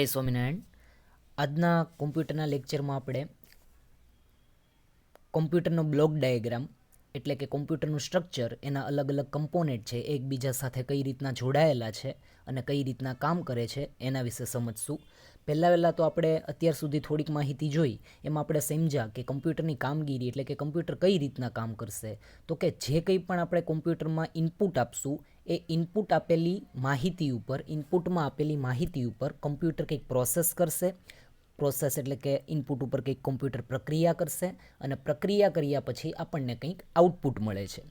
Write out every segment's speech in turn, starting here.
જય સ્વામિનારાયણ. આજના કોમ્પ્યુટરના લેક્ચરમાં આપણે કોમ્પ્યુટરનો બ્લોક ડાયાગ્રામ એટલે કે કોમ્પ્યુટરનું સ્ટ્રક્ચર, એના અલગ અલગ કમ્પોનેન્ટ છે, એકબીજા સાથે કઈ રીતના જોડાયેલા છે અને કઈ રીતના કામ કરે છે, એના વિશે સમજશું. પહેલાં વહેલાં તો આપણે અત્યાર સુધી થોડીક માહિતી જોઈ. એમાં આપણે સમજ્યા કે કમ્પ્યુટરની કામગીરી એટલે કે કમ્પ્યુટર કઈ રીતના કામ કરશે. તો કે જે કંઈ પણ આપણે કોમ્પ્યુટરમાં ઇનપુટ આપશું એ ઇનપુટ આપેલી માહિતી ઉપર ઇનપુટમાં આપેલી માહિતી ઉપર કમ્પ્યુટર કંઈક પ્રોસેસ કરશે. પ્રોસેસ એટલે કે ઇનપુટ ઉપર કંઈક કોમ્પ્યુટર પ્રક્રિયા કરશે અને પ્રક્રિયા કર્યા પછી આપણને કંઈક આઉટપુટ મળે છે.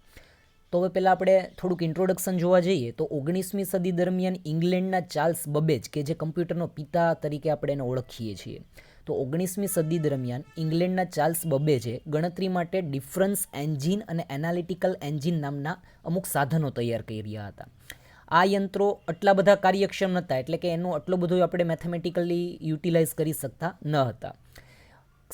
તો હવે પહેલાં આપણે થોડુંક ઇન્ટ્રોડક્શન જોવા જઈએ તો ઓગણીસમી સદી દરમિયાન ઇંગ્લેન્ડના ચાર્લ્સ બબેજ કે જે કમ્પ્યુટરનો પિતા તરીકે આપણે એને ઓળખીએ છીએ. તો ઓગણીસમી સદી દરમિયાન ઇંગ્લેન્ડના ચાર્લ્સ બબેજે ગણતરી માટે ડિફરન્સ એન્જિન અને એનાલિટિકલ એન્જિન નામના અમુક સાધનો તૈયાર કર્યા હતા. આ યંત્રો આટલા બધા કાર્યક્ષમ નહોતા, એટલે કે એનું આટલું બધું આપણે મેથેમેટિકલી યુટિલાઇઝ કરી શકતા ન હતા.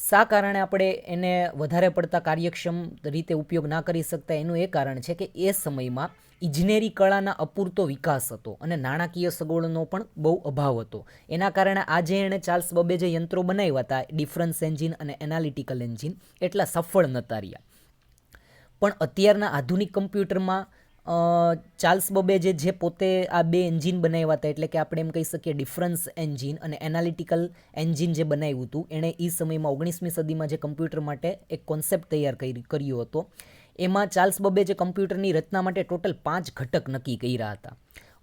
શા કારણે આપણે એને વધારે પડતા કાર્યક્ષમ રીતે ઉપયોગ ના કરી શકતા? એનું એ કારણ છે કે એ સમયમાં ઇજનેરી કળાના અપૂરતો વિકાસ હતો અને નાણાકીય સગવડનો પણ બહુ અભાવ હતો. એના કારણે આજે એણે ચાર્લ્સ બબે જે યંત્રો બનાવ્યા હતા ડિફરન્સ એન્જિન અને એનાલિટિકલ એન્જિન, એટલા સફળ નહોતા રહ્યા પણ અત્યારના આધુનિક કમ્પ્યુટરમાં ચાર્લ્સ બબે જે પોતે આ બે એન્જિન બનાવ્યા હતા એટલે કે આપણે એમ કહી શકીએ ડિફરન્સ એન્જિન અને એનાલિટિકલ એન્જિન જે બનાવ્યું હતું, એણે એ સમયમાં ઓગણીસમી સદીમાં જે કમ્પ્યુટર માટે એક કોન્સેપ્ટ તૈયાર કરી, કર્યો હતો. એમાં ચાર્લ્સ બબેજે કમ્પ્યુટરની રચના માટે ટોટલ પાંચ ઘટક નક્કી કર્યા હતા.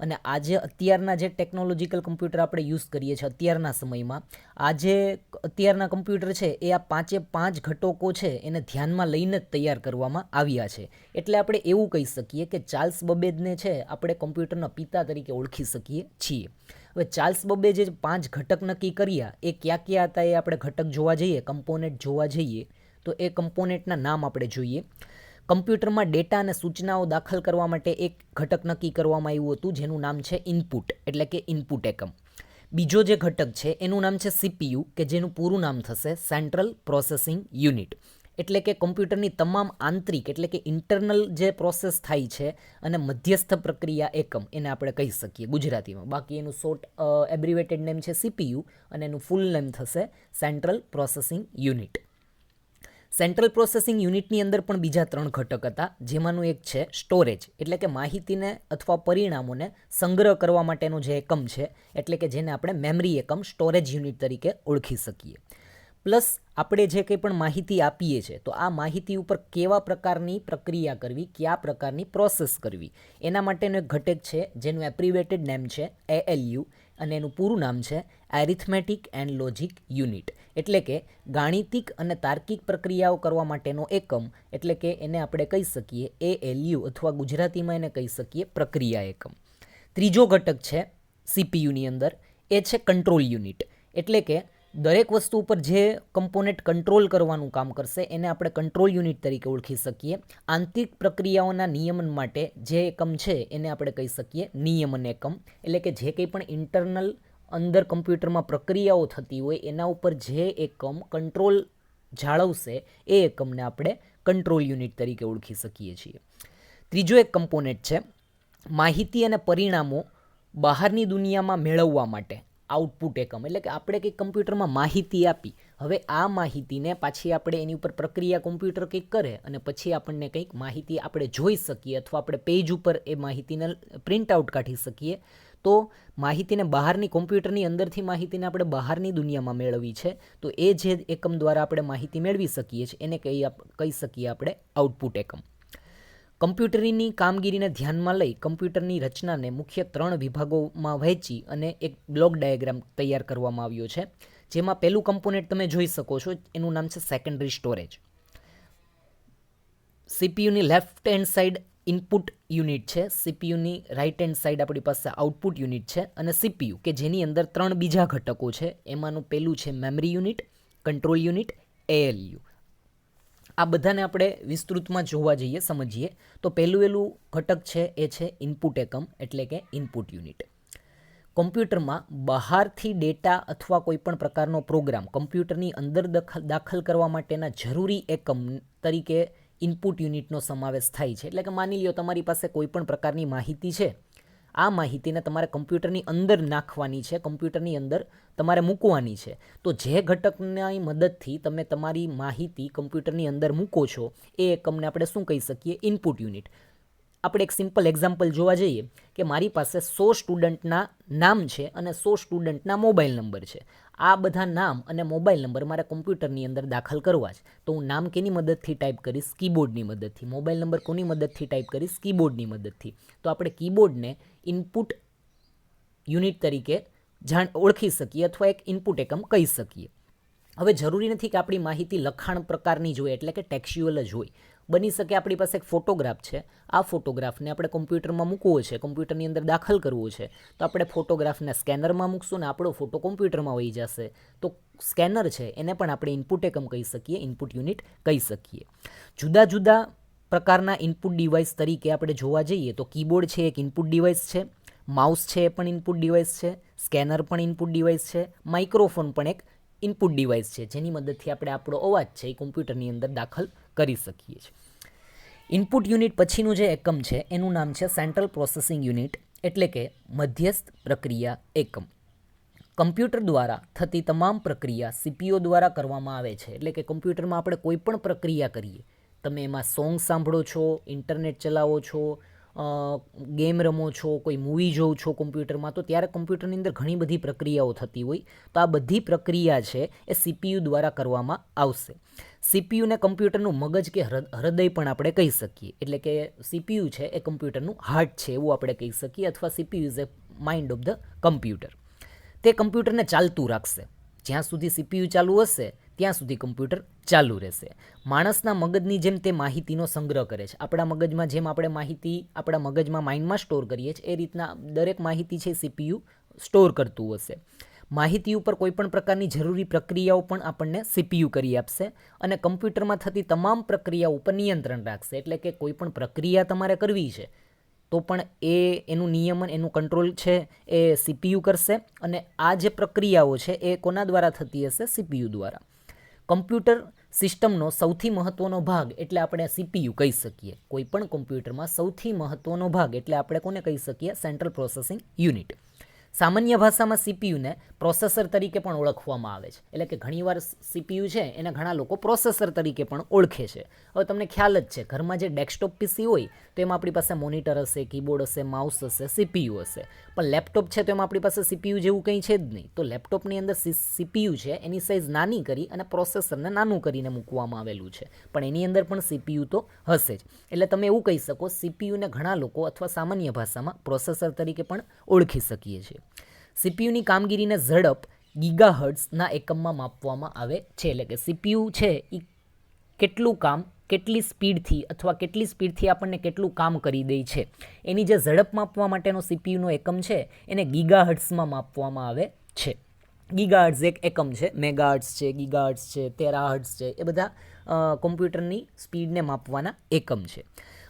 અને આજે અત્યારના જે ટેકનોલોજીકલ કમ્પ્યુટર આપણે યુઝ કરીએ છીએ અત્યારના સમયમાં, આજે અત્યારના કમ્પ્યુટર છે એ આ પાંચે પાંચ ઘટકો છે એને ધ્યાનમાં લઈને જ તૈયાર કરવામાં આવ્યા છે. એટલે આપણે એવું કહી શકીએ કે ચાર્લ્સ બબેજને છે આપણે કમ્પ્યુટરના પિતા તરીકે ઓળખી શકીએ છીએ. હવે ચાર્લ્સ બબે જે પાંચ ઘટક નક્કી કર્યા, એ ક્યાં ક્યાં હતા એ આપણે ઘટક જોવા જઈએ, કમ્પોનેન્ટ જોવા જઈએ, તો એ કમ્પોનેન્ટના નામ આપણે જોઈએ. કમ્પ્યુટરમાં ડેટા અને સૂચનાઓ દાખલ કરવા માટે એક ઘટક નક્કી કરવામાં આવ્યું હતું, જેનું નામ છે ઇનપુટ, એટલે કે ઇનપુટ એકમ. બીજો જે ઘટક છે, એનું નામ છે સીપીયુ, કે જેનું પૂરું નામ થશે સેન્ટ્રલ પ્રોસેસિંગ યુનિટ. એટલે કે કમ્પ્યુટરની તમામ આંતરિક, એટલે કે ઇન્ટરનલ જે પ્રોસેસ થાય છે, અને મધ્યસ્થ પ્રક્રિયા એકમ, એને આપણે કહી શકીએ ગુજરાતીમાં. બાકી એનું શોર્ટ એબ્રિવેટેડ નેમ છે સીપીયુ, અને એનું ફૂલ નેમ થશે central processing unit. Central processing યુનિટની અંદર પણ બીજા ત્રણ ઘટક હતા, જેમાંનું એક છે સ્ટોરેજ, એટલે કે માહિતીને અથવા પરિણામોને સંગ્રહ કરવા માટેનો જે એકમ છે, એટલે કે જેને આપણે મેમરી એકમ, સ્ટોરેજ યુનિટ તરીકે ઓળખી શકીએ. પ્લસ આપણે જે કંઈ પણ માહિતી આપીએ છીએ તો આ માહિતી ઉપર કેવા પ્રકારની પ્રક્રિયા કરવી, કયા પ્રકારની પ્રોસેસ કરવી, એના માટેનો એક ઘટક છે, જેનું એપ્રિવેટેડ નેમ છે એએલયુ અને એનું પૂરું નામ છે એરિથમેટિક એન્ડ લોજિક યુનિટ. એટલે કે ગાણિતિક અને તાર્કિક પ્રક્રિયાઓ કરવા માટેનો એકમ. એટલે કે એને આપણે કહી શકીએ એ એલયુ અથવા ગુજરાતીમાં એને કહી શકીએ પ્રક્રિયા એકમ. ત્રીજો ઘટક છે સીપીયુની અંદર. એ છે કંટ્રોલ યુનિટ. એટલે કે દરેક વસ્તુ ઉપર જે કમ્પોનેન્ટ કંટ્રોલ કરવાનું કામ કરશે, એને આપણે કંટ્રોલ યુનિટ તરીકે ઓળખી શકીએ. આંતરિક પ્રક્રિયાઓના નિયમન માટે જે એકમ છે, એને આપણે કહી શકીએ નિયમન એકમ. એટલે કે જે કંઈ પણ ઇન્ટરનલ અંદર કમ્પ્યુટરમાં પ્રક્રિયાઓ થતી હોય, એના ઉપર જે એકમ કંટ્રોલ જાળવશે, એ એકમને આપણે કંટ્રોલ યુનિટ તરીકે ઓળખી શકીએ છીએ. ત્રીજો એક કમ્પોનેન્ટ છે, માહિતી અને પરિણામો બહારની દુનિયામાં મેળવવા માટે, આઉટપુટ એકમ. એટલે કે આપણે કંઈક કમ્પ્યુટરમાં માહિતી આપી, હવે આ માહિતીને પાછી આપણે એની ઉપર પ્રક્રિયા કોમ્પ્યુટર કંઈક કરે અને પછી આપણને કંઈક માહિતી આપણે જોઈ શકીએ અથવા આપણે પેજ ઉપર એ માહિતીને પ્રિન્ટ આઉટ કાઢી શકીએ તો માહિતીને બહારની કોમ્પ્યુટરની અંદરથી માહિતીને આપણે બહારની દુનિયામાં મેળવી છે, તો એ જે એકમ દ્વારા આપણે માહિતી મેળવી શકીએ છીએ, એને કહી કહી શકીએ આપણે આઉટપુટ એકમ. કમ્પ્યુટરની કામગીરીને ધ્યાનમાં લઈ કમ્પ્યુટરની રચનાને મુખ્ય ત્રણ વિભાગોમાં વહેંચી અને એક બ્લોક ડાયાગ્રામ તૈયાર કરવામાં આવ્યો છે, જેમાં પહેલું કમ્પોનેન્ટ તમે જોઈ શકો છો, એનું નામ છે secondary storage સીપીયુની left hand side input unit છે સીપીયુની રાઇટ હેન્ડ સાઈડ આપણી પાસે આઉટપુટ યુનિટ છે અને સીપીયુ કે જેની અંદર ત્રણ બીજા ઘટકો છે. એમાંનું પહેલું છે memory unit control unit ALU આ બધાને આપણે વિસ્તૃતમાં જોવા જઈએ, સમજીએ. તો પહેલું પહેલું ઘટક છે, એ છે ઇનપુટ એકમ, એટલે કે ઇનપુટ યુનિટ કોમ્પ્યુટરમાં બહારથી ડેટા અથવા કોઈ પણ પ્રકારનો પ્રોગ્રામ કમ્પ્યુટરની અંદર દાખલ કરવા માટેના જરૂરી એકમ તરીકે ઇનપુટ યુનિટનો સમાવેશ થાય છે. એટલે કે માની લ્યો તમારી પાસે કોઈપણ પ્રકારની માહિતી છે. આ માહિતીને તમારે કમ્પ્યુટરની અંદર નાખવાની છે. કમ્પ્યુટરની અંદર તમારે મૂકવાની છે. તો જે ઘટકની મદદથી તમે તમારી માહિતી કમ્પ્યુટરની અંદર મૂકો છો, એ એકમને આપણે શું કહી શકીએ? Input unit. આપણે એક સિમ્પલ એક્ઝામ્પલ જોવા જઈએ કે મારી પાસે સો સ્ટુડન્ટના નામ છે અને સો સ્ટુડન્ટના મોબાઈલ નંબર છે. આ બધા નામ અને મોબાઈલ નંબર મારે કોમ્પ્યુટરની અંદર દાખલ કરવા છે. તો હું નામ કેની મદદથી ટાઈપ કરીશ? કીબોર્ડની મદદથી. મોબાઈલ નંબર કોની મદદથી ટાઈપ કરીશ? કીબોર્ડની મદદથી. તો આપણે કીબોર્ડને ઇનપુટ યુનિટ તરીકે જાણ, ઓળખી શકીએ અથવા એક ઇનપુટ એકમ કહી શકીએ. હવે જરૂરી નથી કે આપણી માહિતી લખાણ પ્રકારની જોઈએ એટલે કે ટેક્સ્યુઅલ જ હોય. બની શકે આપણી પાસે એક ફોટોગ્રાફ છે. આ ફોટોગ્રાફને આપણે કમ્પ્યુટરમાં મૂકવો છે કમ્પ્યુટરની અંદર દાખલ કરવો છે. તો આપણે ફોટોગ્રાફને સ્કેનરમાં મૂકશું ને આપણો ફોટો કમ્પ્યુટરમાં વહી જશે. તો સ્કેનર છે, એને પણ આપણે ઇનપુટ એકમ કહી શકીએ ઇનપુટ યુનિટ કહી શકીએ. જુદા જુદા પ્રકારના ઇનપુટ ડિવાઇસ તરીકે આપણે જોવા જઈએ તો કીબોર્ડ છે, એક ઇનપુટ ડિવાઇસ છે. માઉસ છે, એ પણ ઇનપુટ ડિવાઇસ છે. સ્કેનર પણ ઇનપુટ ડિવાઇસ છે. માઇક્રોફોન પણ એક ઇનપુટ ડિવાઇસ છે, જેની મદદથી આપણે આપણો અવાજ છે એ કોમ્પ્યુટરની અંદર દાખલ કરી શકીએ છીએ. ઇનપુટ યુનિટ પછીનું જે એકમ છે, એનું નામ છે સેન્ટ્રલ પ્રોસેસિંગ યુનિટ એટલે કે મધ્યસ્થ પ્રક્રિયા એકમ. કમ્પ્યુટર દ્વારા થતી તમામ પ્રક્રિયા સીપીઓ દ્વારા કરવામાં આવે છે, એટલે કે કમ્પ્યુટરમાં આપણે કોઈ પણ પ્રક્રિયા કરીએ, તમે એમાં સોંગ સાંભળો છો ઇન્ટરનેટ ચલાવો છો ગેમ રમો છો, કોઈ મૂવી જોઉં છો કમ્પ્યુટરમાં, તો ત્યારે કમ્પ્યુટરની અંદર ઘણી બધી પ્રક્રિયાઓ થતી હોય. તો આ બધી પ્રક્રિયા છે એ સીપીયુ દ્વારા કરવામાં આવશે. સીપીયુને કમ્પ્યુટરનું મગજ કે હૃદય પણ આપણે કહી શકીએ. એટલે કે સીપીયુ છે એ કમ્પ્યુટરનું હાર્ટ છે એવું આપણે કહી શકીએ, અથવા CPU is a mind of the computer તે કમ્પ્યુટરને ચાલતું રાખશે. જ્યાં સુધી સીપીયુ ચાલુ હશે ત્યાં સુધી કમ્પ્યુટર ચાલુ રહેશે. માણસના મગજની જેમ તે માહિતીનો સંગ્રહ કરે છે. આપણા મગજમાં જેમ આપણે માહિતી આપણા મગજમાં માઇન્ડમાં સ્ટોર કરીએ છીએ, એ રીતના દરેક માહિતી છે સીપીયુ સ્ટોર કરતું હશે. માહિતી ઉપર કોઈપણ પ્રકારની જરૂરી પ્રક્રિયાઓ પણ આપણને સીપીયુ કરી આપશે અને કમ્પ્યુટરમાં થતી તમામ પ્રક્રિયાઓ ઉપર નિયંત્રણ રાખશે. એટલે કે કોઈપણ પ્રક્રિયા તમારે કરવી છે, તો પણ એ એનું નિયમન, એનું કંટ્રોલ છે એ સીપીયુ કરશે અને આ જે પ્રક્રિયાઓ છે એ કોના દ્વારા થતી હશે? સીપીયુ દ્વારા. કમ્પ્યુટર સિસ્ટમનો સૌથી મહત્ત્વનો ભાગ એટલે આપણે સીપીયુ કહી શકીએ. કોઈ પણ કમ્પ્યુટરમાં સૌથી મહત્ત્વનો ભાગ એટલે આપણે કોને કહી શકીએ? Central processing unit. સામાન્ય ભાષામાં સીપીયુને પ્રોસેસર તરીકે પણ ઓળખવામાં આવે છે. એટલે કે ઘણીવાર સીપીયુ છે એને ઘણા લોકો પ્રોસેસર તરીકે પણ ઓળખે છે. હવે તમને ખ્યાલ જ છે, ઘરમાં જે ડેસ્કટોપ પીસી હોય, તો એમાં આપણી પાસે મોનિટર હશે કીબોર્ડ હશે માઉસ હશે સીપીયુ હશે. પણ લેપટોપ છે, તો એમાં આપણી પાસે સીપીયુ જેવું કંઈ છે જ નહીં. તો લેપટોપની અંદર સીપીયુ છે, એની સાઇઝ નાની કરી અને પ્રોસેસરને નાનું કરીને મૂકવામાં આવેલું છે. પણ એની અંદર પણ સીપીયુ તો હશે જ. એટલે તમે એવું કહી શકો સીપીયુને ઘણા લોકો અથવા સામાન્ય ભાષામાં પ્રોસેસર તરીકે પણ ઓળખી શકીએ છીએ. સીપીયુની કામગીરીને ઝડપ ગીગાહર્ટ્સના એકમમાં માપવામાં આવે છે. એટલે કે સીપીયુ છે એ કેટલું કામ, કેટલી સ્પીડથી અથવા કેટલી સ્પીડથી આપણને કેટલું કામ કરી દે છે. એની જે ઝડપ માપવા માટેનો સીપીયુનો એકમ છે, એને ગીગાહર્ટ્સમાં માપવામાં આવે છે. ગીગાહર્ટ્સ એક એકમ છે મેગાહર્ટ્સ છે ગીગાહર્ટ્સ છે તેરાહર્ટ્સ છે, એ બધા કોમ્પ્યુટરની સ્પીડને માપવાના એકમ છે.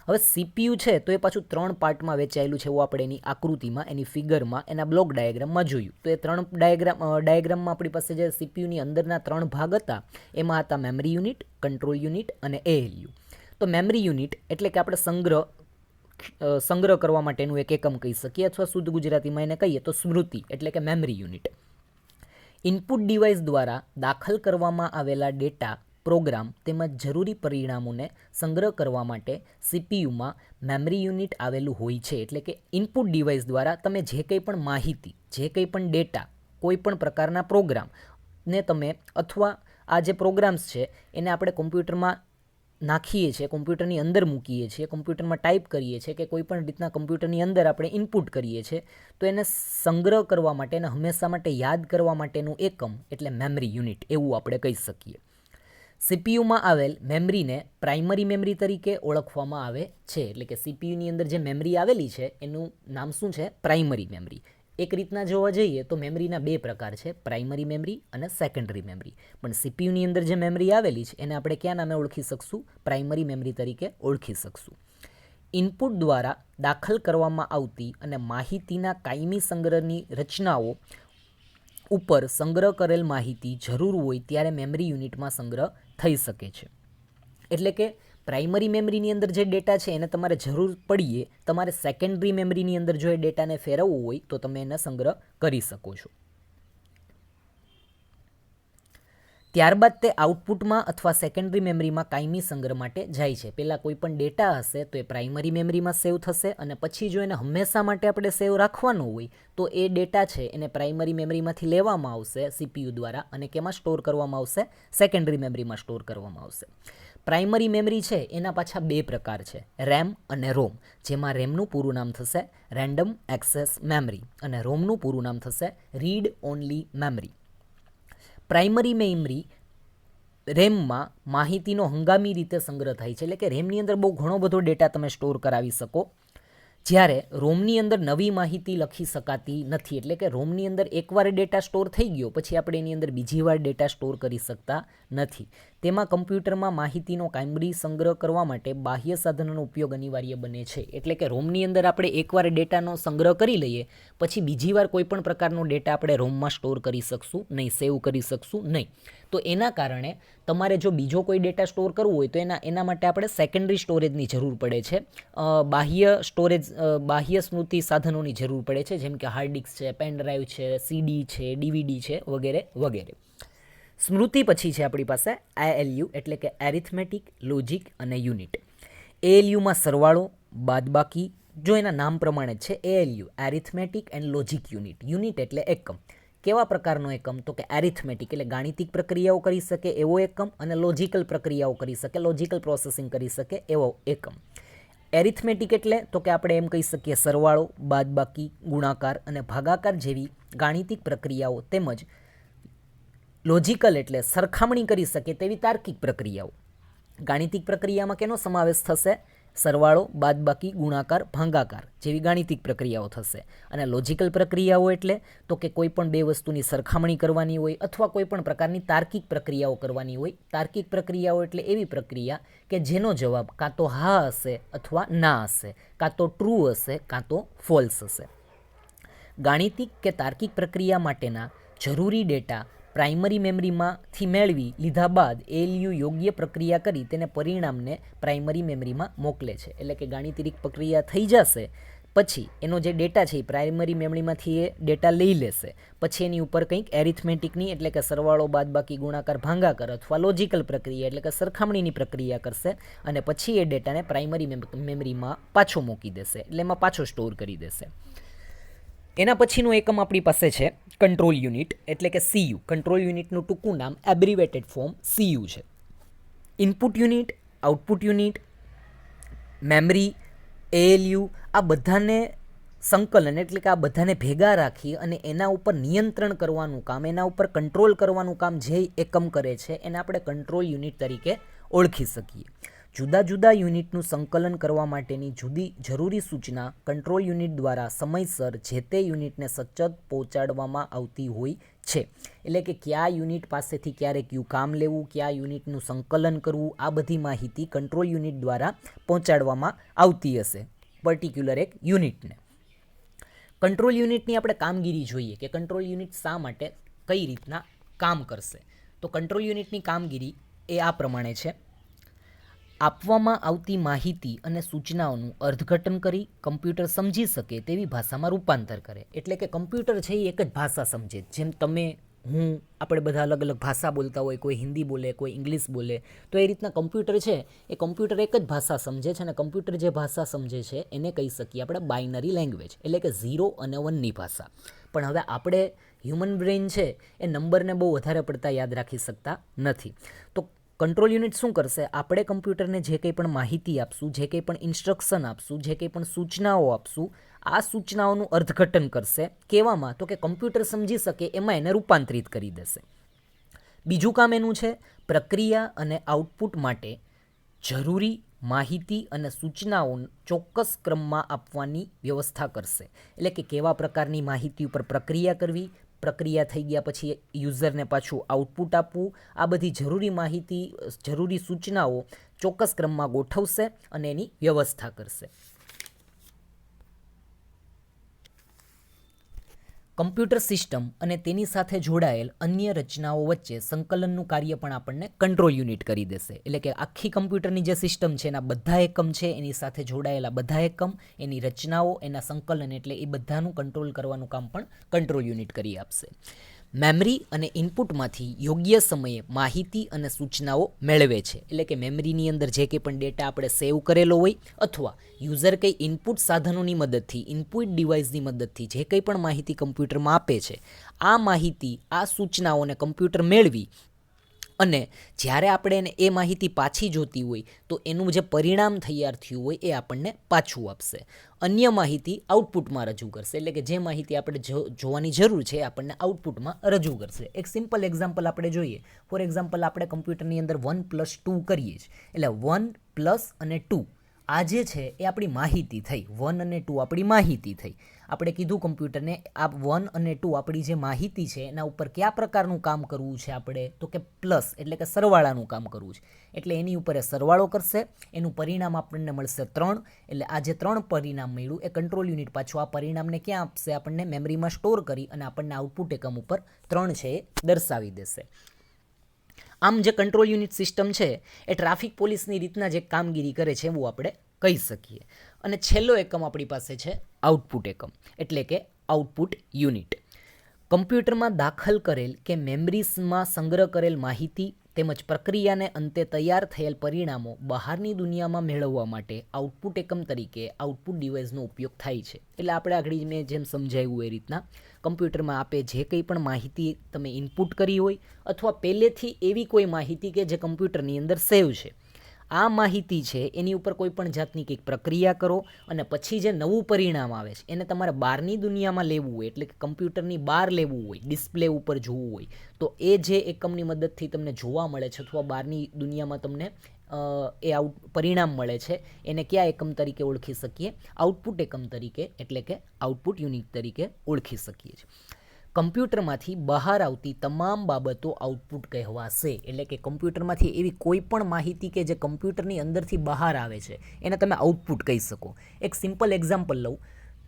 હવે સીપીયુ છે તો એ પાછું ત્રણ પાર્ટમાં વેચાયેલું છે, એવું આપણે એની આકૃતિમાં, એની ફિગરમાં, એના બ્લોક ડાયાગ્રામમાં જોયું. તો એ ત્રણ ડાયાગ્રામ ડાયાગ્રામમાં આપણી પાસે જે સીપીયુની અંદરના ત્રણ ભાગ હતા, એમાં હતા મેમરી યુનિટ, કંટ્રોલ યુનિટ અને એએલયુ. તો મેમરી યુનિટ એટલે કે આપણે સંગ્રહ સંગ્રહ કરવા માટેનું એક એકમ કહી શકીએ અથવા શુદ્ધ ગુજરાતીમાં એને કહીએ તો સ્મૃતિ એટલે કે મેમરી યુનિટ. ઇનપુટ ડિવાઇસ દ્વારા દાખલ કરવામાં આવેલા ડેટા પ્રોગ્રામ તેમજ જરૂરી પરિણામોને સંગ્રહ કરવા માટે સીપીયુમાં મેમરી યુનિટ આવેલું હોય છે. એટલે કે ઇનપુટ ડિવાઇસ દ્વારા તમે જે કંઈ પણ માહિતી, જે કંઈ પણ ડેટા, કોઈ પણ પ્રકારના પ્રોગ્રામ ને તમે અથવા આ જે પ્રોગ્રામ્સ છે એને આપણે કોમ્પ્યુટરમાં નાખીએ છીએ, કોમ્પ્યુટરની અંદર મૂકીએ છીએ, કોમ્પ્યુટરમાં ટાઈપ કરીએ છીએ કે કોઈ પણ રીતના કોમ્પ્યુટરની અંદર આપણે ઇનપુટ કરીએ છીએ, તો એને સંગ્રહ કરવા માટે અને હંમેશા માટે યાદ કરવા માટેનું એકમ એટલે મેમરી યુનિટ એવું આપણે કહી શકીએ. સીપીયુમાં આવેલ મેમરીને પ્રાઇમરી મેમરી તરીકે ઓળખવામાં આવે છે. એટલે કે સીપીયુની અંદર જે મેમરી આવેલી છે, એનું નામ શું છે? Primary memory. એક રીતના જોવા જઈએ તો મેમરીના બે પ્રકાર છે, પ્રાઇમરી મેમરી અને સેકન્ડરી મેમરી. પણ સીપીયુની અંદર જે મેમરી આવેલી છે, એને આપણે ક્યાં નામે ઓળખી શકશું? પ્રાઇમરી મેમરી તરીકે ઓળખી શકશું. ઇનપુટ દ્વારા દાખલ કરવામાં આવતી અને માહિતીના કાયમી સંગ્રહની રચનાઓ ઉપર સંગ્રહ કરેલ માહિતી જરૂર હોય ત્યારે મેમરી યુનિટમાં સંગ્રહ થઈ શકે છે. એટલે કે પ્રાઇમરી મેમરીની અંદર જે ડેટા છે એને તમારે જરૂર પડીએ, તમારે સેકન્ડરી મેમરીની અંદર જો એ ડેટાને ફેરવવું હોય તો તમે એને સંગ્રહ કરી શકો છો. ત્યારબાદ તે આઉટપુટમાં અથવા સેકન્ડરી મેમરીમાં કાયમી સંગ્રહ માટે જાય છે. પહેલાં કોઈ પણ ડેટા હશે તો એ પ્રાઇમરી મેમરીમાં સેવ થશે અને પછી જો એને હંમેશા માટે આપણે સેવ રાખવાનું હોય તો એ ડેટા છે એને પ્રાઇમરી મેમરીમાંથી લેવામાં આવશે સીપીયુ દ્વારા અને કેમાં સ્ટોર કરવામાં આવશે? સેકન્ડરી મેમરીમાં સ્ટોર કરવામાં આવશે. પ્રાઇમરી મેમરી છે એના પાછા બે પ્રકાર છે, રેમ અને રોમ, જેમાં રેમનું પૂરું નામ થશે રેન્ડમ એક્સેસ મેમરી અને રોમનું પૂરું નામ થશે read only memory. Primary memory રેમમાં માહિતીનો હંગામી રીતે સંગ્રહ થાય છે. એટલે કે રેમની અંદર બહુ ઘણો બધો ડેટા તમે સ્ટોર કરાવી શકો. જ્યારે રોમની અંદર નવી માહિતી લખી શકાતી નથી. એટલે કે રોમની અંદર એકવાર ડેટા સ્ટોર થઈ ગયો, પછી આપણે એની અંદર બીજી વાર ડેટા સ્ટોર કરી શકતા નથી. તેમાં કમ્પ્યુટરમાં માહિતીનો કાયમરી સંગ્રહ કરવા માટે બાહ્ય સાધનોનો ઉપયોગ અનિવાર્ય બને છે. એટલે કે રોમની અંદર આપણે એકવાર ડેટાનો સંગ્રહ કરી લઈએ, પછી બીજી વાર કોઈપણ પ્રકારનો ડેટા આપણે રોમમાં સ્ટોર કરી શકશું નહીં, સેવ કરી શકશું નહીં. તો એના કારણે તમારે જો બીજો કોઈ ડેટા સ્ટોર કરવો હોય, તો એના એના માટે આપણે સેકન્ડરી સ્ટોરેજની જરૂર પડે છે. બાહ્ય સ્ટોરેજ બાહ્ય સ્મૃતિ સાધનોની જરૂર પડે છે, જેમ કે હાર્ડ ડિસ્ક છે, પેન ડ્રાઈવ છે, સીડી છે, ડીવીડી છે વગેરે વગેરે. સ્મૃતિ પછી છે આપણી પાસે આઈએલયુ એટલે કે એરિથમેટિક, લોજિક અને યુનિટ. એએલયુમાં સરવાળો, બાદબાકી, જો એના નામ પ્રમાણે છે ALU arithmetic and logic unit. Unit એટલે એકમ. કેવા પ્રકારનો એકમ? તો કે એરિથમેટિક, એટલે ગાણિતિક પ્રક્રિયાઓ કરી શકે એવો એકમ અને લોજિકલ પ્રક્રિયાઓ કરી શકે, લોજિકલ પ્રોસેસિંગ કરી શકે એવો એકમ. એરિથમેટિક એટલે, તો કે આપણે એમ કહી શકીએ સરવાળો, બાદબાકી, ગુણાકાર અને ભાગાકાર જેવી ગાણિતિક પ્રક્રિયાઓ તેમજ લોજિકલ એટલે સરખામણી કરી શકે તેવી તાર્કિક પ્રક્રિયાઓ. ગાણિતિક પ્રક્રિયામાં કેનો સમાવેશ થશે? સરવાળો, બાદબાકી, ગુણાકાર, ભાંગાકાર જેવી ગાણિતિક પ્રક્રિયાઓ થશે. અને લોજિકલ પ્રક્રિયાઓ એટલે તો કે કોઈ પણ બે વસ્તુની સરખામણી કરવાની હોય અથવા કોઈ પણ પ્રકારની તાર્કિક પ્રક્રિયાઓ કરવાની હોય. તાર્કિક પ્રક્રિયાઓ એટલે એવી પ્રક્રિયા કે જેનો જવાબ કાં તો હા હશે અથવા ના હશે, કાં તો ટ્રુ હશે, કાં તો ફોલ્સ હશે. ગાણિતિક કે તાર્કિક પ્રક્રિયા માટેના જરૂરી ડેટા પ્રાઇમરી મેમરીમાંથી મેળવી લીધા બાદ એલયુ યોગ્ય પ્રક્રિયા કરી તેને પરિણામને પ્રાઇમરી મેમરીમાં મોકલે છે. એટલે કે ગાણિતિક પ્રક્રિયા થઈ જશે, પછી એનો જે ડેટા છે એ પ્રાઇમરી મેમરીમાંથી એ ડેટા લઈ લેશે. પછી એની ઉપર કંઈક એરિથમેટિકની એટલે કે સરવાળો બાદબાકી ગુણાકાર ભાંગાકાર અથવા લોજિકલ પ્રક્રિયા એટલે કે સરખામણીની પ્રક્રિયા કરશે અને પછી એ ડેટાને પ્રાઇમરી મેમરીમાં પાછો મૂકી દેશે. એટલે એમાં પાછો સ્ટોર કરી દેશે. એના પછીનું એકમ આપણી પાસે છે કંટ્રોલ યુનિટ એટલે કે સીયુ કંટ્રોલ યુનિટનું ટૂંકું નામ એબ્રિવેટેડ ફોર્મ સીયુ છે. Input unit output unit memory ALU આ બધાને સંકલન એટલે કે આ બધાને ભેગા રાખી અને એના ઉપર નિયંત્રણ કરવાનું કામ, એના ઉપર કંટ્રોલ કરવાનું કામ જે એકમ કરે છે, એને આપણે કંટ્રોલ યુનિટ તરીકે ઓળખી શકીએ. જુદા જુદા યુનિટનું સંકલન કરવા માટેની જુદી જરૂરી સૂચના કંટ્રોલ યુનિટ દ્વારા સમયસર જે તે યુનિટને સચત પહોંચાડવામાં આવતી હોય છે. એટલે કે કયા યુનિટ પાસેથી ક્યારે કયું કામ લેવું, કયા યુનિટનું સંકલન કરવું, આ બધી માહિતી કંટ્રોલ યુનિટ દ્વારા પહોંચાડવામાં આવતી હશે. પર્ટિક્યુલર એક યુનિટને. કંટ્રોલ યુનિટની આપણે કામગીરી જોઈએ કે કંટ્રોલ યુનિટ શા માટે કઈ રીતના કામ કરશે. તો કંટ્રોલ યુનિટની કામગીરી એ આ પ્રમાણે છે. આપવામાં આવતી માહિતી અને સૂચનાઓનું અર્થઘટન કરી કમ્પ્યુટર સમજી શકે તેવી ભાષામાં રૂપાંતર કરે. એટલે કે કમ્પ્યુટર છે એ એક જ ભાષા સમજે. જેમ તમે, હું, આપણે બધા અલગ અલગ ભાષા બોલતા હોય, કોઈ હિન્દી બોલે, કોઈ ઇંગ્લિશ બોલે, તો એ રીતના કમ્પ્યુટર છે એ કમ્પ્યુટર એક જ ભાષા સમજે છે અને કમ્પ્યુટર જે ભાષા સમજે છે એને કહી શકીએ આપણે બાઇનરી લેંગ્વેજ, એટલે કે ઝીરો અને વનની ભાષા. પણ હવે આપણે હ્યુમન બ્રેઇન છે એ નંબરને બહુ વધારે પડતા યાદ રાખી શકતા નથી. તો કંટ્રોલ યુનિટ શું કરશે? આપણે કમ્પ્યુટરને જે કંઈ પણ માહિતી આપશું, જે કંઈ પણ ઇન્સ્ટ્રક્શન આપશું, જે કંઈ પણ સૂચનાઓ આપશું, આ સૂચનાઓનું અર્થઘટન કરશે. કેવામાં તો કે કમ્પ્યુટર સમજી શકે, એમાં એને રૂપાંતરિત કરી દેશે. બીજું કામ એનું છે, પ્રક્રિયા અને આઉટપુટ માટે જરૂરી માહિતી અને સૂચનાઓ ચોક્કસ ક્રમમાં આપવાની વ્યવસ્થા કરશે. એટલે કે કેવા પ્રકારની માહિતી ઉપર પ્રક્રિયા કરવી પ્રક્રિયા થઈ ગયા પછી યુઝરને પાછું આઉટપુટ આપવું. આ બધી જરૂરી માહિતી, જરૂરી સૂચનાઓ ચોક્કસ ક્રમમાં ગોઠવશે અને એની વ્યવસ્થા કરશે. કમ્પ્યુટર સિસ્ટમ અને તેની સાથે જોડાયેલ અન્ય રચનાઓ વચ્ચે સંકલનનું કાર્ય પણ આપણને કંટ્રોલ યુનિટ કરી દેશે. એટલે કે આખી કમ્પ્યુટરની જે સિસ્ટમ છે, એના બધા એકમ છે, એની સાથે જોડાયેલા બધા એકમ, એની રચનાઓ, એના સંકલન એટલે એ બધાનું કંટ્રોલ કરવાનું કામ પણ કંટ્રોલ યુનિટ કરી આપશે. મેમરી અને ઇનપુટમાંથી યોગ્ય સમયે માહિતી અને સૂચનાઓ મેળવે છે. એટલે કે મેમરીની અંદર જે કંઈ પણ ડેટા આપણે સેવ કરેલો હોય અથવા યુઝર કંઈ ઇનપુટ સાધનોની મદદથી ઇનપુટ ડિવાઇસની મદદથી જે કંઈ પણ માહિતી કમ્પ્યુટરમાં આપે છે, આ માહિતી, આ સૂચનાઓને કમ્પ્યુટર મેળવી અને જ્યારે આપણે એને એ માહિતી પાછી જોતી હોય, તો એનું જે પરિણામ તૈયાર થયું હોય એ આપણને પાછું આપશે. અન્ય માહિતી આઉટપુટમાં રજૂ કરશે. એટલે કે જે માહિતી આપણે જોવાની જરૂર છે એ આપણને આઉટપુટમાં રજૂ કરશે. એક સિમ્પલ એક્ઝામ્પલ આપણે જોઈએ. ફોર એક્ઝામ્પલ આપણે કમ્પ્યુટરની અંદર વન પ્લસ ટુ કરીએ છીએ. એટલે વન પ્લસ અને ટુ આ જે છે એ આપણી માહિતી થઈ. વન અને ટુ આપણી માહિતી થઈ. આપણે કીધું કમ્પ્યુટરને, આ વન અને ટુ આપણી જે માહિતી છે, એના ઉપર કયા પ્રકારનું કામ કરવું છે આપણે? તો કે પ્લસ, એટલે કે સરવાળાનું કામ કરવું છે. એટલે એની ઉપર એ સરવાળો કરશે, એનું પરિણામ આપણને મળશે ત્રણ, એટલે આ જે ત્રણ પરિણામ મળ્યું, એ કંટ્રોલ યુનિટ પાછું આ પરિણામને ક્યાં આપશે? આપણને મેમરીમાં સ્ટોર કરી અને આપણને આઉટપુટ એકમ ઉપર ત્રણ છે એ દર્શાવી દેશે. આમ જે કંટ્રોલ યુનિટ સિસ્ટમ છે, એ ટ્રાફિક પોલીસની રીતના જે કામગીરી કરે છે, એવું આપણે કહી શકીએ. અને છેલ્લો એકમ આપણી પાસે છે આઉટપુટ એકમ, એટલે કે આઉટપુટ યુનિટ. કમ્પ્યુટરમાં દાખલ કરેલ કે મેમરીઝમાં સંગ્રહ કરેલ માહિતી તેમજ પ્રક્રિયાને અંતે તૈયાર થયેલ પરિણામો બહારની દુનિયામાં મેળવવા માટે આઉટપુટ એકમ તરીકે આઉટપુટ ડિવાઇસનો ઉપયોગ થાય છે. એટલે આપણે આગળ મેં જેમ સમજાવ્યું એ રીતના, કમ્પ્યુટરમાં આપે જે કંઈ પણ માહિતી તમે ઇનપુટ કરી હોય અથવા પહેલેથી એવી કોઈ માહિતી કે જે કમ્પ્યુટરની અંદર સેવ છે આ માહિતી છે, એની ઉપર કોઈ પણ જાતની કંઈક પ્રક્રિયા કરો અને પછી જે નવું પરિણામ આવે છે, એને તમારે બહારની દુનિયામાં લેવું હોય, એટલે કે કમ્પ્યુટરની બહાર લેવું હોય, ડિસ્પ્લે ઉપર જોવું હોય, તો એ જે એકમની મદદથી તમને જોવા મળે છે અથવા બહારની દુનિયામાં તમને એ આઉટ, પરિણામ મળે છે, એને કયા એકમ તરીકે ઓળખી શકીએ? આઉટપુટ એકમ તરીકે, એટલે કે આઉટપુટ યુનિટ તરીકે ઓળખી શકીએ છીએ. કમ્પ્યુટરમાંથી બહાર આવતી તમામ બાબતો આઉટપુટ કહેવાશે. એટલે કે કમ્પ્યુટરમાંથી એવી કોઈ પણ માહિતી કે જે કમ્પ્યુટરની અંદરથી બહાર આવે છે, એને તમે આઉટપુટ કહી શકો. એક સિમ્પલ એક્ઝામ્પલ લઉં.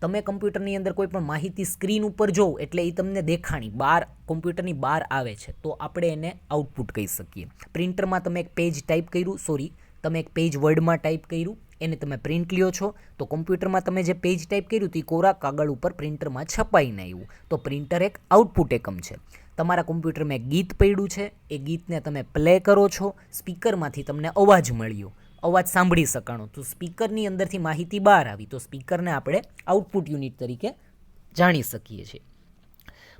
તમે કમ્પ્યુટરની અંદર કોઈ પણ માહિતી સ્ક્રીન ઉપર જોવ, એટલે એ તમને દેખાણી બહાર કમ્પ્યુટરની બહાર આવે છે, તો આપણે એને આઉટપુટ કહી શકીએ. પ્રિન્ટરમાં તમે એક પેજ ટાઈપ કર્યું સોરી તમે એક પેજ વર્ડમાં ટાઈપ કર્યું એને તમે પ્રિન્ટ લ્યો છો, તો કોમ્પ્યુટરમાં તમે જે પેજ ટાઈપ કર્યું તે, કોરા કાગળ ઉપર પ્રિન્ટરમાં છપાઈને આવ્યું. તો પ્રિન્ટર એક આઉટપુટ એકમ છે. તમારા કોમ્પ્યુટરમાં એક ગીત પડ્યું છે. એ ગીતને તમે પ્લે કરો છો. સ્પીકરમાંથી તમને અવાજ મળ્યો. અવાજ સાંભળી શકાણો. તો સ્પીકરની અંદરથી માહિતી બહાર આવી. તો સ્પીકરને આપણે આઉટપુટ યુનિટ તરીકે જાણી શકીએ છીએ.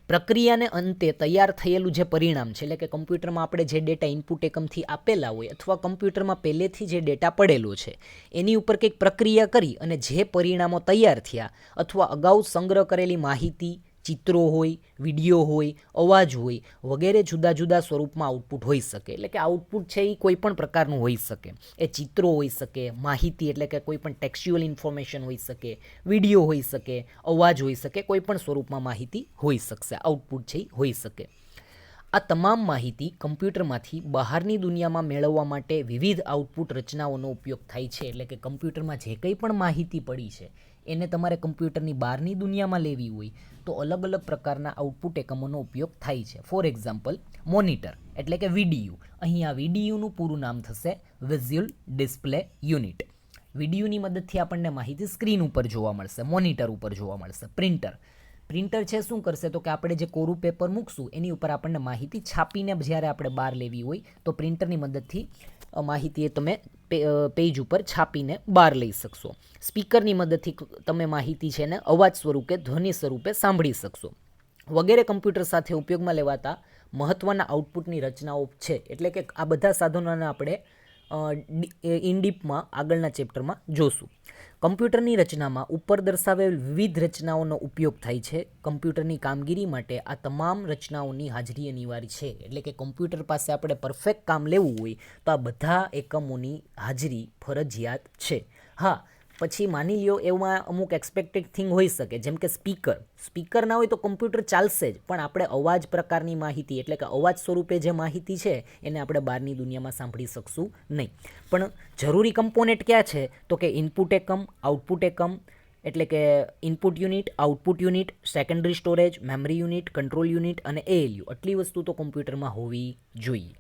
પ્રક્રિયાને અંતે તૈયાર થયેલું જે પરિણામ છે, એટલે કે કમ્પ્યુટરમાં આપણે જે ડેટા ઇનપુટ એકમથી આપેલા હોય અથવા કમ્પ્યુટરમાં પહેલેથી જે ડેટા પડેલો છે, એની ઉપર કંઈક પ્રક્રિયા કરી અને જે પરિણામો તૈયાર થયા અથવા અગાઉ સંગ્રહ કરેલી માહિતી ચિત્રો હોય, વીડિયો હોય, અવાજ હોય, વગેરે જુદા જુદા સ્વરૂપમાં આઉટપુટ હોઈ શકે. એટલે કે આઉટપુટ છે એ કોઈ પણ પ્રકારનું હોઈ શકે. એ ચિત્રો હોઈ શકે, માહિતી એટલે કે કોઈ પણ ટેક્સ્ચ્યુઅલ ઇન્ફોર્મેશન હોઈ શકે, વીડિયો હોઈ શકે, અવાજ હોઈ શકે, કોઈ પણ સ્વરૂપમાં માહિતી હોઈ શકશે આઉટપુટ છે એ હોઈ શકે. આ તમામ માહિતી કમ્પ્યુટરમાંથી બહારની દુનિયામાં મેળવવા માટે વિવિધ આઉટપુટ રચનાઓનો ઉપયોગ થાય છે. એટલે કે કમ્પ્યુટરમાં જે કંઈ પણ માહિતી પડી છે, એને તમારે કમ્પ્યુટરની બહારની દુનિયામાં લેવી હોય તો અલગ અલગ પ્રકારના આઉટપુટ એકમોનો ઉપયોગ થાય છે. ફોર એક્ઝામ્પલ મોનિટર એટલે કે વીડીયુ. અહીં આ વીડીયુનું પૂરું નામ થશે વિઝ્યુઅલ ડિસ્પ્લે યુનિટ વીડીયુની મદદથી આપણને માહિતી સ્ક્રીન ઉપર જોવા મળશે મોનિટર ઉપર જોવા મળશે પ્રિન્ટર પ્રિન્ટર છે, શું કરશે? તો કે આપણે જે કોરું પેપર મૂકશું, એની ઉપર આપણને માહિતી છાપીને જ્યારે આપણે બહાર લેવી હોય, તો પ્રિન્ટરની મદદથી માહિતી એ તમે પેજ ઉપર છાપીને બહાર લઈ શકશો. સ્પીકરની મદદથી તમે માહિતી છે ને, અવાજ સ્વરૂપે, ધ્વનિ સ્વરૂપે સાંભળી શકશો. વગેરે કમ્પ્યુટર સાથે ઉપયોગમાં લેવાતા મહત્ત્વના આઉટપુટની રચનાઓ છે, એટલે કે આ બધા સાધનોને આપણે ઇન ડીપમાં આગળના ચેપ્ટરમાં જોશું. કમ્પ્યુટરની રચનામાં ઉપર દર્શાવેલ વિવિધ રચનાઓનો ઉપયોગ થાય છે. કમ્પ્યુટરની કામગીરી માટે આ તમામ રચનાઓની હાજરી અનિવાર્ય છે. એટલે કે કમ્પ્યુટર પાસે આપણે પરફેક્ટ કામ લેવું હોય તો આ બધા એકમોની હાજરી ફરજિયાત છે. હા પછી માની લ્યો એમાં અમુક એક્સપેક્ટેડ થિંગ હોઈ શકે. જેમ કે સ્પીકર સ્પીકર ના હોય તો કમ્પ્યુટર ચાલશે જ, પણ આપણે અવાજ પ્રકારની માહિતી, એટલે કે અવાજ સ્વરૂપે જે માહિતી છે, એને આપણે બહારની દુનિયામાં સાંભળી શકશું નહીં. પણ જરૂરી કમ્પોનેન્ટ ક્યાં છે? તો કે ઇનપુટ એકમ આઉટપુટ એકમ એટલે કે input unit output unit secondary storage memory unit control unit અને એએલયુ આટલી વસ્તુ તો કોમ્પ્યુટરમાં હોવી જોઈએ.